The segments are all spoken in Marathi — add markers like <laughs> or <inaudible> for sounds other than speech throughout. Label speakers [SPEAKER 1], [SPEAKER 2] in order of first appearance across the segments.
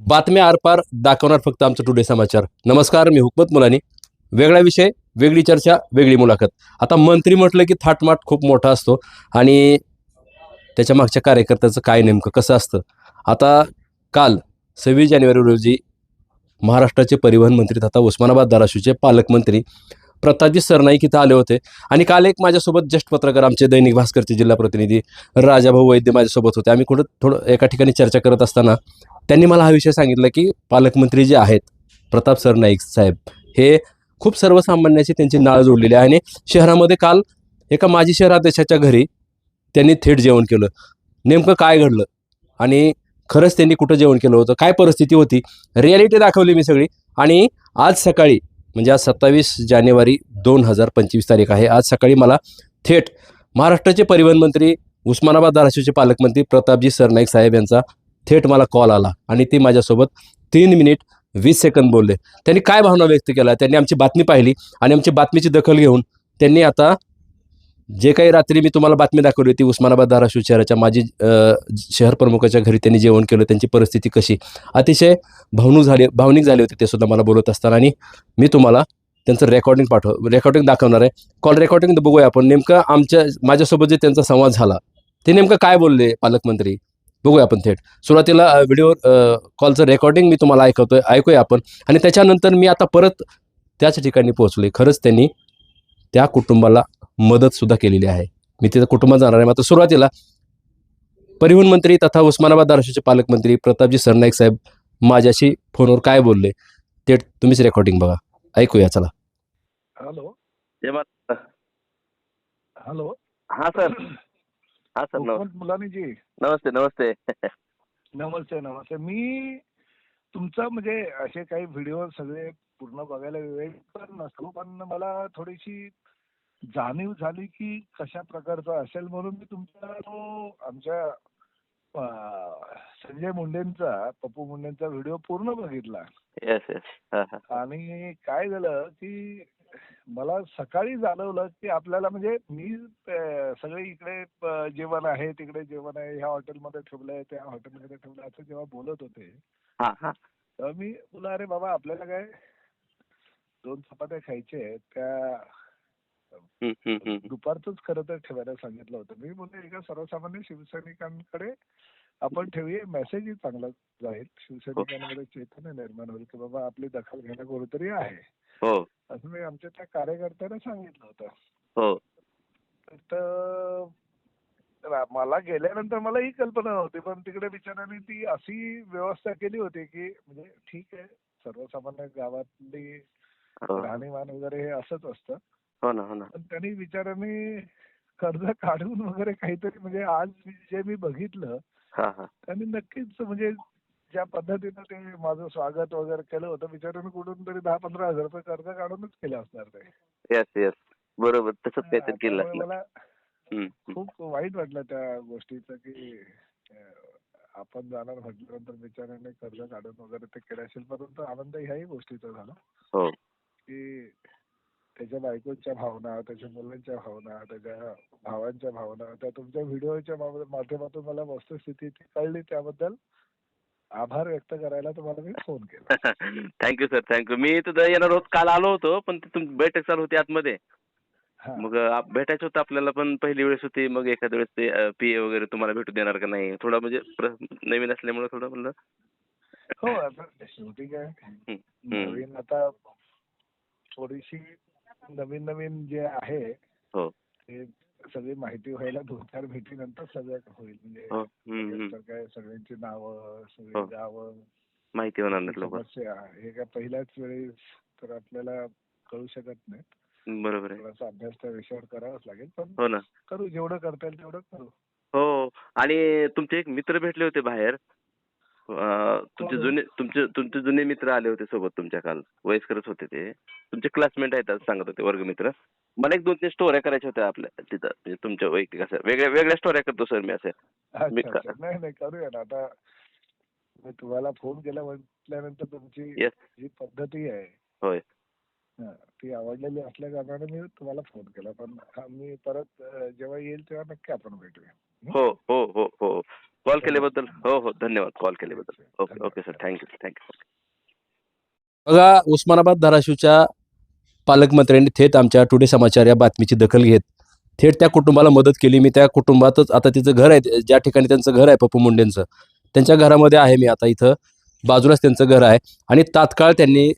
[SPEAKER 1] बातम्या आरपार दाखवणार फक्त आमचं टुडे समाचार. नमस्कार मी हुकमत मुलानी. वेगळा विषय वेगळी चर्चा वेगळी मुलाखत. आता मंत्री म्हटलं की थाटमाट खूप मोठा असतो आणि त्याच्या मागच्या कार्यकर्त्याचं काय नेमकं कसं असतं? आता काल सव्वीस जानेवारी रोजी महाराष्ट्राचे परिवहन मंत्री तथा उस्मानाबाद धाराशिवचे पालकमंत्री प्रतापजी सरनाईक इथं आले होते. आणि काल एक माझ्यासोबत ज्येष्ठ पत्रकार आमचे दैनिक भास्करचे जिल्हा प्रतिनिधी राजाभाऊ वैद्य माझ्यासोबत होते. आम्ही कुठं थोडं एका ठिकाणी चर्चा करत असताना त्यांनी मला हा विषय सांगितला की पालकमंत्री जे आहेत प्रताप सरनाईक साहेब हे खूप सर्वसामान्याची त्यांची नाळ जोडलेली आहे. आणि शहरामध्ये काल एका माजी शहराध्यक्षाच्या घरी त्यांनी थेट जेवण केलं. नेमकं काय घडलं? आणि खरंच त्यांनी कुठं जेवण केलं होतं? काय परिस्थिती होती? रिॲलिटी दाखवली मी सगळी. आणि आज सकाळी म्हणजे आज सत्तावीस जानेवारी दोन हजार पंचवीस तारीख आहे. आज सकाळी मला थेट महाराष्ट्राचे परिवहन मंत्री उस्मानाबाद धाराशिवचे पालकमंत्री प्रतापजी सरनाईक साहेब यांचा थेट मला कॉल आला आणि ते माझ्यासोबत तीन मिनिट वीस सेकंद बोलले. त्यांनी काय भावना व्यक्त केला त्यांनी आमची बातमी पाहिली आणि आमची बातमीची दखल घेऊन त्यांनी आता जे काही रात्री मी तुम्हाला बातमी दाखवली होती उस्मानाबाद धाराशिव शहराच्या माजी शहर प्रमुखाच्या घरी त्यांनी जेवण केलं त्यांची परिस्थिती कशी? अतिशय भावनू झाले भावनिक झाले होते ते सुद्धा मला बोलत असताना आणि मी तुम्हाला त्यांचं रेकॉर्डिंग पाठव रेकॉर्डिंग दाखवणार आहे. कॉल रेकॉर्डिंग बघूया आपण. नेमकं आमच्या माझ्यासोबत जे त्यांचा संवाद झाला ते नेमकं काय बोलले पालकमंत्री? बघूया आपण थेट. सुरुवातीला व्हिडिओ कॉलचं रेकॉर्डिंग मी तुम्हाला ऐकवतोय ऐकूया आपण. आणि त्याच्यानंतर मी आता परत त्याच ठिकाणी पोहोचलोय. खरंच त्यांनी त्या कुटुंबाला मदतसुद्धा केलेली आहे. मी तिथं कुटुंबात जाणार आहे. मात्र सुरुवातीला परिवहन मंत्री तथा उस्मानाबाद धाराशिवचे पालकमंत्री प्रतापजी सरनाईक साहेब माझ्याशी फोनवर काय बोलले ते तुम्हीच रेकॉर्डिंग बघा. ऐकूया चला.
[SPEAKER 2] हॅलो. हॅलो.
[SPEAKER 3] हा सर. हा सर नमस्ते. नमस्ते
[SPEAKER 2] नमस्ते. नमस्ते मी तुमचा म्हणजे असे काही व्हिडिओ सगळे पूर्ण बघायला वेळ पण नसतो पण मला थोडीशी जाणीव झाली की कशा प्रकारचा असेल म्हणून मी तुमचा तो आमच्या संजय मुंडेंचा पप्पू मुंडेंचा व्हिडिओ पूर्ण बघितला.
[SPEAKER 3] येस येस
[SPEAKER 2] आणि काय झालं की मला सकाळी जाणवलं की आपल्याला म्हणजे मी सगळे इकडे जेवण आहे तिकडे जेवण आहे ह्या हॉटेलमध्ये ठेवलंय त्या हॉटेलमध्ये ठेवलंय असं जेव्हा बोलत होते
[SPEAKER 3] हा हा.
[SPEAKER 2] तेव्हा मी बोला अरे बाबा आपल्याला काय दोन चपात्या खायचे आहेत, त्या
[SPEAKER 3] हम्म, हम्म, हम्म.
[SPEAKER 2] दुपारच खरं तर ठेवायला सांगितलं होतं. मी बोलले एका सर्वसामान्य शिवसैनिकांकडे आपण ठेवूया मेसेजही चांगला जाईल शिवसैनिकांमध्ये चैतन्य निर्माण होईल की बाबा आपली दखल घेणं कोणीतरी आहे.
[SPEAKER 3] हो
[SPEAKER 2] असं मी आमच्या त्या कार्यकर्त्यांना सांगितलं होतं.
[SPEAKER 3] हो.
[SPEAKER 2] तर मला गेल्यानंतर मला ही कल्पना नव्हती पण तिकडे बिचाऱ्यांनी ती अशी व्यवस्था केली होती की म्हणजे ठीक आहे सर्वसामान्य गावातली
[SPEAKER 3] हो.
[SPEAKER 2] राहणीमान वगैरे हे असंच असतं.
[SPEAKER 3] हो ना हो ना.
[SPEAKER 2] पण त्यांनी बिचाऱ्यांनी कर्ज काढून वगैरे काहीतरी म्हणजे आज जे मी बघितलं
[SPEAKER 3] हा हा.
[SPEAKER 2] त्यांनी नक्कीच म्हणजे ज्या पद्धतीनं ते माझं स्वागत वगैरे केलं होतं बिचाऱ्यांनी कुठून तरी दहा पंधरा हजार रुपये कर्ज काढूनच केले असणार ते.
[SPEAKER 3] येस येस बरोबर तसंच काहीतरी केलं.
[SPEAKER 2] मला. खूप वाईट वाटलं त्या गोष्टीचं की आपण जाणार म्हटल्यानंतर बिचाऱ्याने कर्ज काढून वगैरे ते केले असेल परंतु आनंद ह्याही गोष्टीचा झाला.
[SPEAKER 3] हो.
[SPEAKER 2] की त्याच्या बायकोच्या भावना त्याच्या मुलांच्या भावना त्याच्या भावांच्या भावना त्या तुमच्या व्हिडिओच्या माध्यमातून मला वस्तुस्थिती ती कळली त्याबद्दल. आभार व्यक्त करायला तुम्हाला मी फोन केला.
[SPEAKER 3] Thank you sir thank you मी तिथं येणार होत काल आलो होतो पण तिथून बैठक चालू होती आतमध्ये. मग भेटायचं होतं आपल्याला पण पहिली वेळेस होती मग एखाद्या वेळेस ते पी ए वगैरे तुम्हाला भेटू देणार का नाही? थोडं म्हणजे नवीन असल्यामुळे थोडं म्हणलं.
[SPEAKER 2] हो आता शेवटी काय. नवीन आता थोडीशी नवीन नवीन जे आहे
[SPEAKER 3] हो.
[SPEAKER 2] ते सगळी माहिती व्हायला दोन चार भेटीनंतर सगळं होईल. म्हणजे
[SPEAKER 3] हो.
[SPEAKER 2] काय सगळ्यांची नावं सगळी
[SPEAKER 3] हो.
[SPEAKER 2] गावं
[SPEAKER 3] माहिती होणार
[SPEAKER 2] समस्या हे काय पहिल्याच वेळेस तर आपल्याला कळू शकत नाही
[SPEAKER 3] बरोबर
[SPEAKER 2] थोडासा अभ्यास त्या विषयावर करावाच लागेल. पण
[SPEAKER 3] हो ना.
[SPEAKER 2] करू जेवढं करता येईल तेवढं करू.
[SPEAKER 3] हो. आणि तुमचे एक मित्र भेटले होते बाहेर. तुमचे? जुने तुमचे तुमचे जुने मित्र आले होते सोबत तुमच्या काल. वयस्करच होते ते. तुमचे क्लासमेट आहेत असं सांगत होते वर्गमित्र मला एक दोन तीन स्टोऱ्या करायच्या होत्या आपल्या तिथं. म्हणजे तुमच्या वैयक्तिक असं वेगळ्या वेगळ्या स्टोऱ्या करतो सर मी असं. मी
[SPEAKER 2] अच्छा. नाही नाही करूया ना. आता मी तुम्हाला फोन केला म्हटल्यानंतर तुमची
[SPEAKER 3] येस
[SPEAKER 2] जी पद्धती आहे.
[SPEAKER 3] होय.
[SPEAKER 2] हा, ती आवडलेली असल्या कारणाने मी तुम्हाला फोन केला. पण हा, मी परत अं, जेव्हा येईल तेव्हा नक्की आपण भेटूया.
[SPEAKER 3] हो? हो हो हो कॉल केल्याबद्दल हो हो. धन्यवाद. कॉल केल्याबद्दल. Okay okay sir thank you thank you
[SPEAKER 1] बघा उस्मानाबाद धाराशिवच्या पालकमंत्र्यांनी थेट आमच्या टुडे समाचार या बातमीची दखल घेत थेट त्या कुटुंबाला मदत केली. मी त्या कुटुंबातच आता तिचं घर आहे ज्या ठिकाणी त्यांचं घर आहे पप्पू मुंडेंचं. त्यांच्या घरामध्ये आहे मी आता इथं. बाजूलाच त्यांचं घर आहे. आणि तात्काळ त्यांनी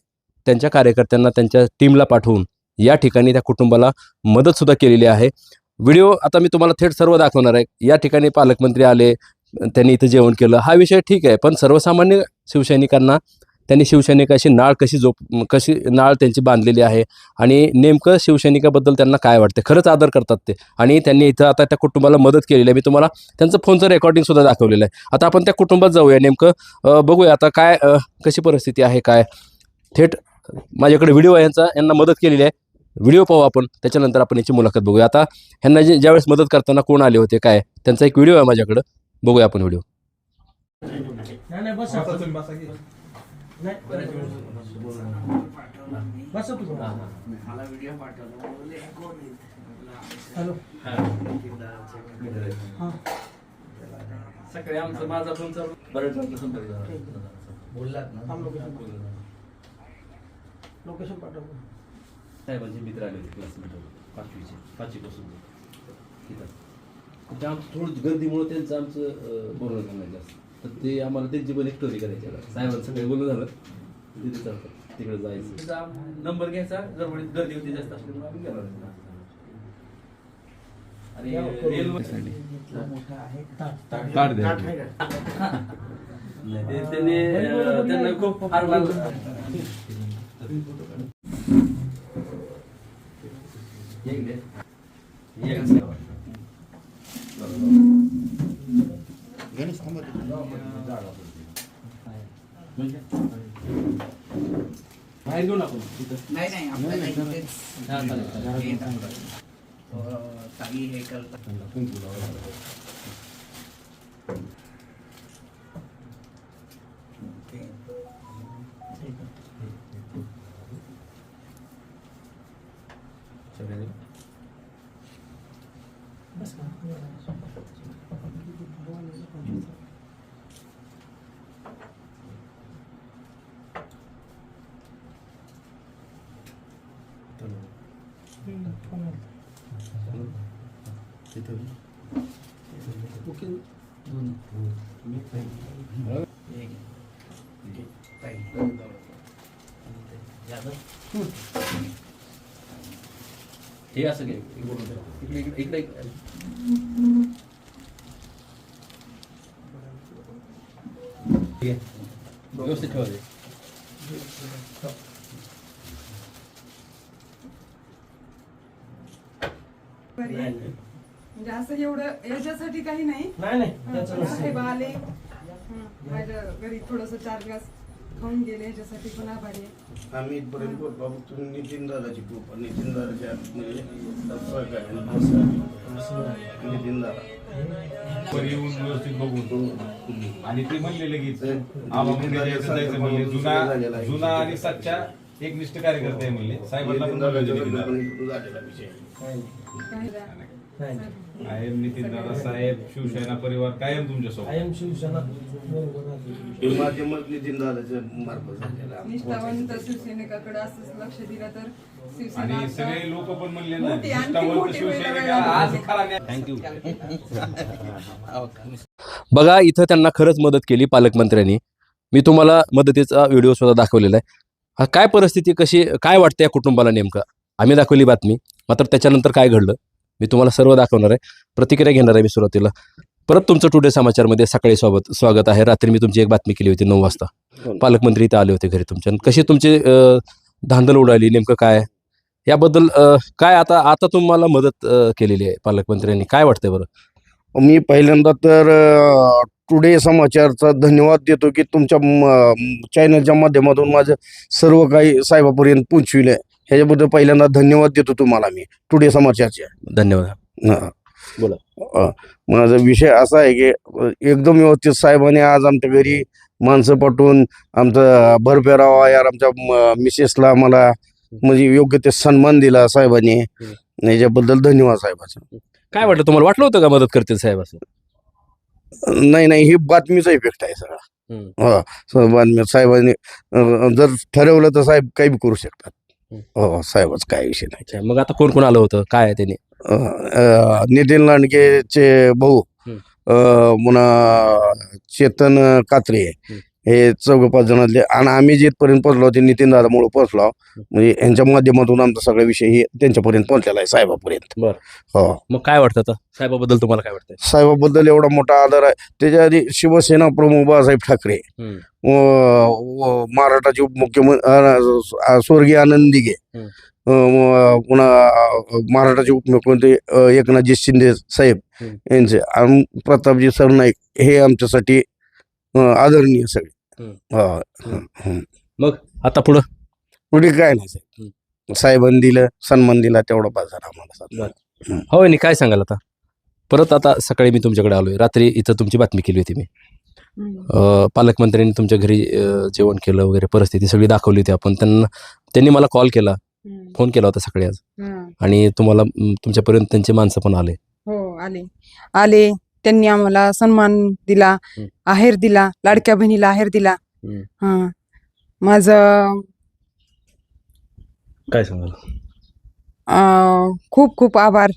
[SPEAKER 1] त्यांच्या कार्यकर्त्यांना त्यांच्या टीमला पाठवून या ठिकाणी त्या कुटुंबाला मदतसुद्धा केलेली आहे. व्हिडिओ आता मी तुम्हाला थेट सर्व दाखवणार आहे. या ठिकाणी पालकमंत्री आले त्यांनी इथं जेवण केलं. हा विषय ठीक आहे पण सर्वसामान्य शिवसैनिकांना त्यांनी शिवसैनिकाशी नाळ कशी जोप कशी नाळ त्यांची बांधलेली आहे आणि नेमकं शिवसैनिकाबद्दल त्यांना काय वाटते खरंच आदर करतात ते. आणि त्यांनी इथं आता त्या कुटुंबाला मदत केलेली आहे. मी तुम्हाला त्यांचं फोनचं रेकॉर्डिंग सुद्धा दाखवलेलं आहे. आता आपण त्या कुटुंबात जाऊया. नेमकं बघूया आता काय कशी परिस्थिती आहे काय? थेट माझ्याकडे व्हिडिओ आहे. यांचा यांना मदत केलेली आहे. व्हिडिओ पाहू आपण. त्याच्यानंतर आपण याची मुलाखत बघूया. आता ह्यांना जे ज्यावेळेस मदत करताना कोण आले होते काय? त्यांचा एक व्हिडिओ आहे माझ्याकडं. बघूया आपण व्हिडिओ.
[SPEAKER 4] नाही नाही बसा नाही बसा. तुम्ही हॅलो. हां.
[SPEAKER 1] सकाळी आमचं माझा फोन चालू. बरेच
[SPEAKER 4] थांब लोकेशन लोकेशन पाठव.
[SPEAKER 1] साहेबांचे मित्र आले होते क्लासमेट पाचवीचे पाचवीपासून. तिथं. त्या थोडं गर्दीमुळे त्यांचं आमचं बोलणं जास्त. तर ते आम्हाला त्यांची पण एक स्टोरी करायची आता साहेबांचं सगळे बोलणं झालं. तिथे चालतं. तिकडे जायचं. नंबर घ्यायचा. गडबडीत गर्दी होती जास्त असल्यामुळे आम्ही गेलो नाही. आणि रेल्वे
[SPEAKER 4] ताट.
[SPEAKER 1] नाही, ते- त्यांनी अं, त्यांना खूप फार लागलं. <laughs> ये इकडे. बाहेर घेऊन आपण तिथं
[SPEAKER 5] नाही नाही आपल्याला इथेच
[SPEAKER 1] हा, चालेल, चालेल.
[SPEAKER 5] हे टाकतात. अं, काही हे करतात ते- काही.
[SPEAKER 1] हे असं घे इकडे इकडे. व्यवस्थित ठेवा.
[SPEAKER 6] म्हणजे असं एवढं याच्यासाठी काही नाही.
[SPEAKER 4] नाही नाही. त्याचं नसतं.
[SPEAKER 6] आले हं, माझ्या घरी थोडस चार ग्लास खाऊन गेले याच्यासाठी पण आभारी आहे.
[SPEAKER 7] आम्ही इथपर्यंत पोहोचलो. तुम्ही नितीन दादाची कृपा नितीन दादाच्या म्हणजे नितीन दादा.
[SPEAKER 8] वर येऊन व्यवस्थित बघून. आणि ते म्हणले लगेच आबा मुंडे यायचं जायचं म्हणले. जुना जुना आणि सच्चा एकनिष्ठ कार्यकर्ते आहे म्हणले. साहेबांना पण
[SPEAKER 7] झालेला विषय
[SPEAKER 4] नाही.
[SPEAKER 8] कायम नितीन दादा साहेब शिवसेना परिवार कायम तुमच्यासोबत.
[SPEAKER 4] कायम शिवसेना बरोबर आहे.
[SPEAKER 7] हे माध्यमच नितीन दादाच्या मार्फत झालेला
[SPEAKER 6] निष्ठावंत शिवसैनिकाकडे असंच लक्ष दिलं तर शिवसेना
[SPEAKER 8] आणि
[SPEAKER 6] आता-
[SPEAKER 8] सगळे लोक पण म्हणले ना
[SPEAKER 6] मोठी, आणखी
[SPEAKER 8] निष्ठावंत
[SPEAKER 6] मोठी व्हायला
[SPEAKER 8] शिवसैनिक
[SPEAKER 6] वेळ
[SPEAKER 8] आज
[SPEAKER 6] लागेल.
[SPEAKER 8] खरा न्याय.
[SPEAKER 1] बघा इथं त्यांना खरंच मदत केली पालकमंत्र्यांनी. मी तुम्हाला मदतीचा व्हिडिओ सुद्धा दाखवलेला आहे. हा काय परिस्थिती कशी काय वाटतं या कुटुंबाला नेमकं? आम्ही दाखवली बातमी मात्र त्याच्यानंतर काय घडलं? मी तुम्हाला सर्व दाखवणार आहे. प्रतिक्रिया घेणार आहे मी सुरुवातीला. परत तुमचं टुडे समाचारमध्ये सकाळी स्वागत स्वागत आहे. रात्री मी तुमची एक बातमी केली होती नऊ वाजता. पालकमंत्री इथं आले होते घरी तुमच्या कशी तुमची धांदल उडाली नेमकं काय? याबद्दल काय आता आता तुम्हाला मदत केलेली आहे पालकमंत्र्यांनी? काय वाटतंय बरं?
[SPEAKER 7] मी पहिल्यांदा तर टुडे समाचारचा धन्यवाद देतो की तुमच्या चॅनलच्या माध्यमातून माझं सर्व काही साहेबापर्यंत पोहोचविलं ह्याच्याबद्दल पहिल्यांदा धन्यवाद देतो तुम्हाला मी. टुडे समाचारचे
[SPEAKER 1] धन्यवाद.
[SPEAKER 7] हा.
[SPEAKER 1] बोला.
[SPEAKER 7] अ, माझा विषय असा आहे की अ, एकदम व्यवस्थित साहेबांनी आज आमच्या घरी माणसं पाठवून आमचा भरपेरावा यार आमच्या म- मिसेसला मला म्हणजे योग्य ते सन्मान दिला साहेबांनी. याच्याबद्दल धन्यवाद साहेबाचा.
[SPEAKER 1] काय वाटलं तुम्हाला? वाटलं होतं का मदत करतील साहेब असं?
[SPEAKER 7] नाही नाही ही बातमीचा इफेक्ट आहे सगळा.
[SPEAKER 1] हम्म.
[SPEAKER 7] हो. स- बातमी साहेबांनी अं, जर ठरवलं तर साहेब काही बी करू शकतात. हो साहेबच काय विषय नाही
[SPEAKER 1] अच्छा मग आता कोण कोण आलं होतं काय आहे त्यांनी
[SPEAKER 7] अं, अं, नितीन लांडगेचे भाऊ. अं, पुन्हा चेतन कात्रे. हे चौघ पाच जणातले. आणि आम्ही जिथपर्यंत पोहोचलो ते नितीन दादामुळे पोहोचलो. म्हणजे यांच्या माध्यमातून आमचा सगळा विषय हे त्यांच्यापर्यंत पोहोचलेला आहे साहेबापर्यंत.
[SPEAKER 1] बरं.
[SPEAKER 7] हो.
[SPEAKER 1] मग काय वाटतं आता? साहेबाबद्दल तुम्हाला काय वाटतंय?
[SPEAKER 7] साहेबाबद्दल एवढा मोठा आदर आहे. त्याच्या आधी शिवसेना प्रमुख बाळासाहेब ठाकरे महाराष्ट्राचे उपमुख्यमंत्री स्वर्गीय आनंद दिघे
[SPEAKER 1] हम्म.
[SPEAKER 7] अं, म- पुन्हा महाराष्ट्राचे उपमुख्यमंत्री एकनाथजी शिंदे साहेब. यांचे. आणि प्रतापजी सरनाईक हे आमच्यासाठी आदरणीय सगळे. हा. हम्म.
[SPEAKER 1] आता पुढं?
[SPEAKER 7] पुढे काय नाही साहेब. साहेबांनी दिलं सन्मान दिला तेवढा पास झाला आम्हाला
[SPEAKER 1] हो नाही काय सांगाल आता? परत आता सकाळी मी तुमच्याकडे आलोय. रात्री इथं तुमची बातमी केली होती मी. अं, पालकमंत्र्यांनी तुमच्या घरी अं, जेवण केलं वगैरे परिस्थिती सगळी दाखवली होती आपण. त्यांना त्यांनी मला कॉल. केला फोन केला होता सकाळी आज. आणि तुम्हाला तुमच्यापर्यंत त्यांची माणसं पण आले.
[SPEAKER 6] हो आले. आले. त्यांनी आम्हाला सन्मान दिला
[SPEAKER 1] हम्म.
[SPEAKER 6] आहेर दिला लाडक्या बहिणीला आहेर दिला.
[SPEAKER 1] हम्म.
[SPEAKER 6] हा. माझं
[SPEAKER 1] काय सांगाल?
[SPEAKER 6] अं, खूप खूप आभार.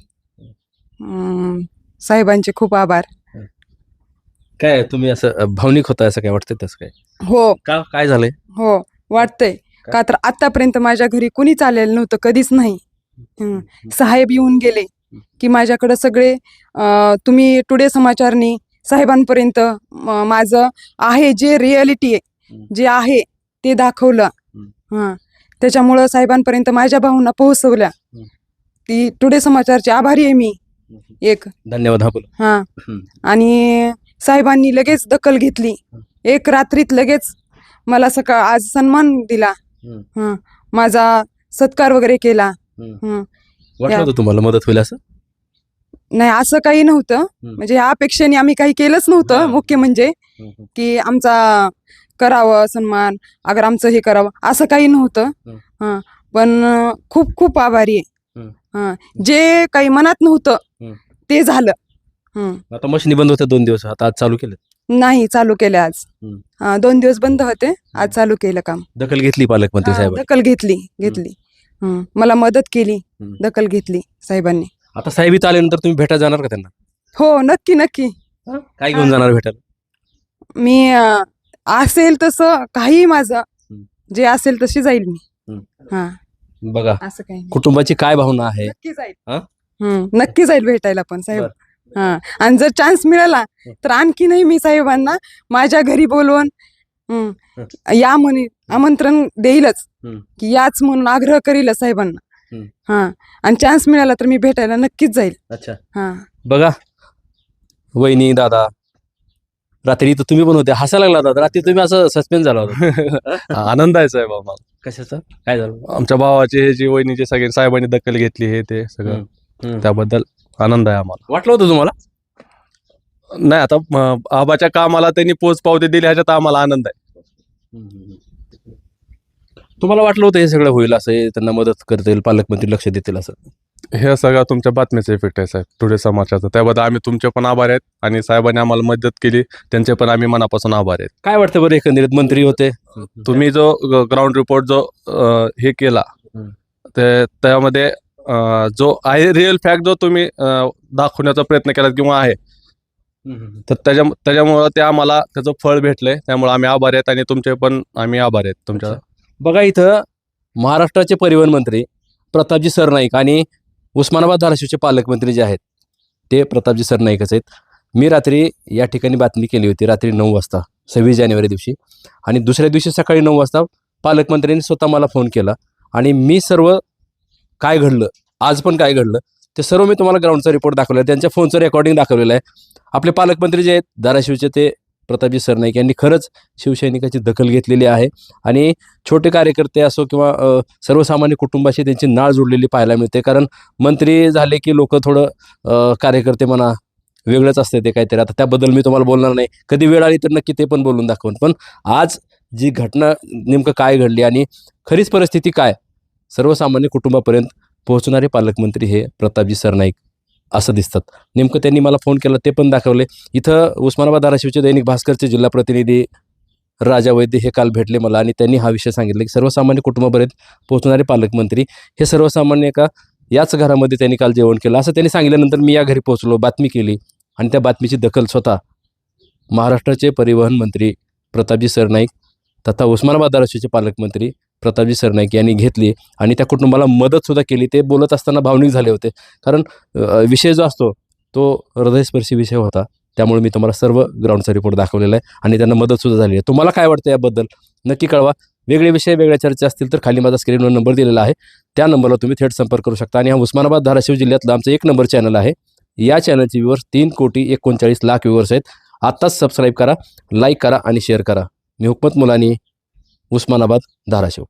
[SPEAKER 6] अं, साहेबांचे खूप आभार.
[SPEAKER 1] काय तुम्ही असं अं, भावनिक होता असं काय वाटतं तसं काय?
[SPEAKER 6] हो.
[SPEAKER 1] का काय झालंय?
[SPEAKER 6] हो वाटतंय. का? तर आतापर्यंत माझ्या घरी कुणीच आलेलं नव्हतं कधीच नाही. हं. साहेब येऊन गेले. की माझ्याकडं सगळे तुम्ही टुडे समाचारनी साहेबांपर्यंत माझं आहे जे रियालिटी आहे जे आहे ते दाखवलं. हां. त्याच्यामुळं साहेबांपर्यंत माझ्या भावना पोहोचवल्या. ती टुडे समाचारची आभारी आहे मी. एक.
[SPEAKER 1] धन्यवाद हा.
[SPEAKER 6] आणि साहेबांनी लगेच दखल घेतली. एक रात्रीत लगेच मला सकाळ आज सन्मान दिला.
[SPEAKER 1] हं.
[SPEAKER 6] माझा सत्कार वगैरे केला.
[SPEAKER 1] वाटलं होतं तुम्हाला मदत होईल असं?
[SPEAKER 6] नाही असं काही नव्हतं. म्हणजे या अपेक्षेने आम्ही काही केलंच नव्हतं. मुख्य म्हणजे की आमचा करावं सन्मान अगर आमचं हे करावं असं काही नव्हतं. पण खूप खूप आभारी आहे. जे काही मनात नव्हतं. ते झालं.
[SPEAKER 1] आता मशिनी बंद होत्या दोन दिवस आता आज चालू केलं
[SPEAKER 6] नाही चालू केलं आज. दोन दिवस बंद होते आज चालू केलं काम.
[SPEAKER 1] दखल घेतली पालकमंत्री साहेब
[SPEAKER 6] दखल घेतली घेतली. हं. मला मदत केली
[SPEAKER 1] हं.
[SPEAKER 6] दखल घेतली साहेबांनी
[SPEAKER 1] आता साहेब इथं आल्यानंतर तुम्ही भेटायला जाणार का त्यांना
[SPEAKER 6] हो नक्की नक्की
[SPEAKER 1] काय घेऊन. जाणार भेटायला
[SPEAKER 6] मी अं, असेल तसं काही माझं. जे असेल तशी जाईल मी
[SPEAKER 1] हं.
[SPEAKER 6] हा
[SPEAKER 1] बघा
[SPEAKER 6] असं काही नाही.
[SPEAKER 1] कुटुंबाची काय भावना आहे
[SPEAKER 6] नक्की जाईल
[SPEAKER 1] हां?
[SPEAKER 6] हं, नक्की जाईल भेटायला पण साहेब. हा आणि जर चान्स मिळाला तर आणखीनही मी साहेबांना माझ्या घरी बोलवून हं, या म्हणे आमंत्रण देईलच.
[SPEAKER 1] हं.
[SPEAKER 6] की याच म्हणून आग्रह करीलच साहेबांना.
[SPEAKER 1] हं.
[SPEAKER 6] आणि चान्स मिळाला तर मी भेटायला नक्कीच जाईल.
[SPEAKER 1] अच्छा.
[SPEAKER 6] हा.
[SPEAKER 1] बघा. वहिनी दादा. रात्री इथं तुम्ही पण होते. हसायला लागला दादा रात्री तुम्ही असं सस्पेन्स झाला होता. <laughs>
[SPEAKER 4] आनंद आहे साहेब आम्हाला.
[SPEAKER 1] कशाचं? काय झालं?
[SPEAKER 4] आमच्या भावाचे हे जे वहिनीचे सगळे साहेबांनी दखल घेतली हे ते सगळं. त्याबद्दल आनंद आहे आम्हाला.
[SPEAKER 1] वाटलं होतं तुम्हाला?
[SPEAKER 4] नाही आता आबाच्या कामाला त्यांनी पोच पावते दिली ह्याच्यात आम्हाला आनंद आहे.
[SPEAKER 1] तुम्हाला वाटलं होतं हे सगळं होईल असं हे त्यांना मदत करतील पालकमंत्री लक्ष देतील असं?
[SPEAKER 4] हे सगळं तुमच्या बातमीचा इफेक्ट आहे साहेब टुडे समाचारचा त्याबद्दल आम्ही तुमचे पण आभार आहेत आणि साहेबांनी आम्हाला मदत केली त्यांचे पण आम्ही मनापासून आभार आहेत.
[SPEAKER 1] काय वाटतं बरं एकंदरीत? मंत्री होते.
[SPEAKER 4] तुम्ही जो ग्राउंड रिपोर्ट जो अ, हे केला. ते त्यामध्ये अ, जो आहे रिअल फॅक्ट जो तुम्ही अ, दाखवण्याचा प्रयत्न केला किंवा आहे तर त्याच्या त्याच्यामुळं ते आम्हाला त्याचं फळ भेटलंय त्यामुळे आम्ही आभार आहेत आणि तुमचे पण आम्ही आभार आहेत तुमच्या
[SPEAKER 1] बघा इथं महाराष्ट्राचे परिवहन मंत्री प्रतापजी सरनाईक आणि उस्मानाबाद धाराशिवचे पालकमंत्री जे आहेत ते प्रतापजी सरनाईकच आहेत. मी रात्री या ठिकाणी बातमी केली होती रात्री नऊ वाजता सव्वीस जानेवारी दिवशी. आणि दुसऱ्या दिवशी सकाळी नऊ वाजता पालकमंत्र्यांनी स्वतः मला फोन केला. आणि मी सर्व काय घडलं आज पण काय घडलं ते सर्व मी तुम्हाला ग्राउंडचा रिपोर्ट दाखवला. आहे त्यांच्या फोनचं रेकॉर्डिंग दाखवलेलं आहे. आपले पालकमंत्री जे आहेत धाराशिवचे ते प्रतापजी सरनाईक यांनी खरंच शिवसैनिकाची दखल घेतलेली आहे. आणि छोटे कार्यकर्ते असो किंवा सर्वसामान्य कुटुंबाशी त्यांची नाळ जोडलेली पाहायला मिळते. कारण मंत्री झाले की लोक थोडं कार्यकर्ते म्हणा वेगळंच असते ते काहीतरी. आता त्याबद्दल मी तुम्हाला बोलणार नाही. कधी वेळ आली तर नक्की ते पण बोलून दाखवून. पण आज जी घटना नेमकं काय घडली आणि खरीच परिस्थिती काय? सर्वसामान्य कुटुंबापर्यंत पोहोचणारे पालकमंत्री हे प्रतापजी सरनाईक असं दिसतात. नेमकं त्यांनी मला फोन केला ते पण दाखवले. इथं उस्मानाबाद धाराशिवचे दैनिक भास्करचे जिल्हा प्रतिनिधी राजा वैद्य हे काल भेटले मला आणि त्यांनी हा विषय सांगितला की सर्वसामान्य कुटुंबापर्यंत पोहोचणारे पालकमंत्री हे सर्वसामान्य एका याच घरामध्ये त्यांनी काल जेवण केलं. असं त्यांनी सांगितल्यानंतर मी या घरी पोहोचलो बातमी केली आणि त्या बातमीची दखल स्वतः महाराष्ट्राचे परिवहन मंत्री प्रतापजी सरनाईक तथा उस्मानाबाद धाराशिवचे पालकमंत्री प्रतापजी सरनाईक यांनी घेतली आणि त्या कुटुंबाला मदतसुद्धा केली. ते बोलत असताना भावनिक झाले होते. कारण विषय जो असतो तो हृदयस्पर्शी विषय होता. त्यामुळे मी तुम्हाला सर्व ग्राउंडचा रिपोर्ट दाखवलेला आहे आणि त्यांना मदतसुद्धा झाली आहे. तुम्हाला काय वाटतं याबद्दल? नक्की कळवा. वेगळे विषय वेगळ्या चर्चा असतील तर खाली माझा स्क्रीनवर नंबर दिलेला आहे. त्या नंबरला तुम्ही थेट संपर्क करू शकता. आणि हा उस्मानाबाद धाराशिव जिल्ह्यातलं आमचं एक नंबर चॅनल आहे. या चॅनलचे व्ह्यूवर्स तीन कोटी एकोणचाळीस लाख व्ह्यूवर्स आहेत. आत्ताच सबस्क्राईब करा लाईक करा आणि शेअर करा. मी हुकमत मुलानी उस्मानाबाद धाराशिव.